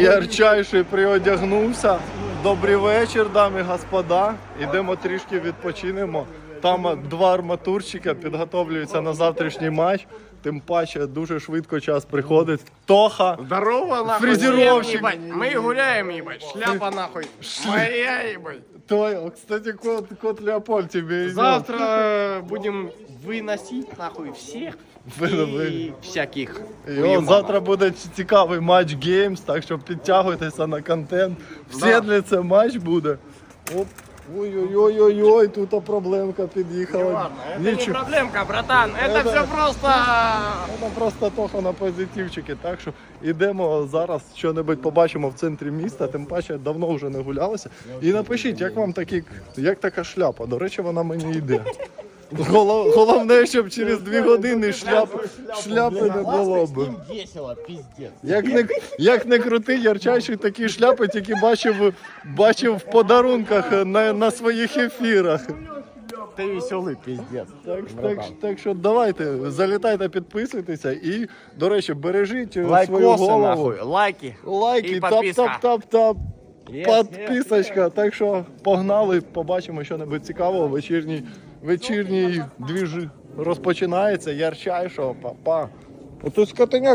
Ярчайший приодягнувся. Добрий вечір, дами господа. Ідемо трішки відпочинемо. Там два арматурщика підготовлюються на завтрашній матч. Тим паче дуже швидко час приходить. Тоха. Здорово, нахуй. Фрезеровщик. Ебать, Мы гуляем, ебать. Шляпа, нахуй. Моя, ебать. Той, о, кстати, кот, кот Леопольд тебе идет. Завтра будем выносить, нахуй, всех. Вы- И вы- всяких. Йо, уебанов. завтра буде цікавий матч геймс, так що підтягуйтеся на контент. В Да. Сідлі це матч буде. Оп. Ой-ой-ой-ой, тут проблемка під'їхала. Ладно, это не Нічого. проблемка, братан. Это, Это- все просто... Це просто тоха на позитивчики. Так що йдемо зараз, що-небудь побачимо в центрі міста. Тим паче давно вже не гулялися. І напишіть, як вам такі, як така шляпа. До речі, вона мені йде. Голов- Головне, щоб через дві години шляп, шляпи не було б. весело, пиздец. Як не, як не крути, ярчайший такі шляпи тільки бачив, бачив в подарунках на, на своїх ефірах. Ты веселый пиздец. Так, так, так що давайте, залітайте, підписуйтеся і, до речі, бережіть е, свою Лайкосы, голову. нахуй. Лайки. Лайки, І тап, підписка. Підписочка. Так що погнали, побачимо що-небудь цікавого. Вечірній, вечірній двіж розпочинається. Ярчайшого, па-па. Ото скотиняк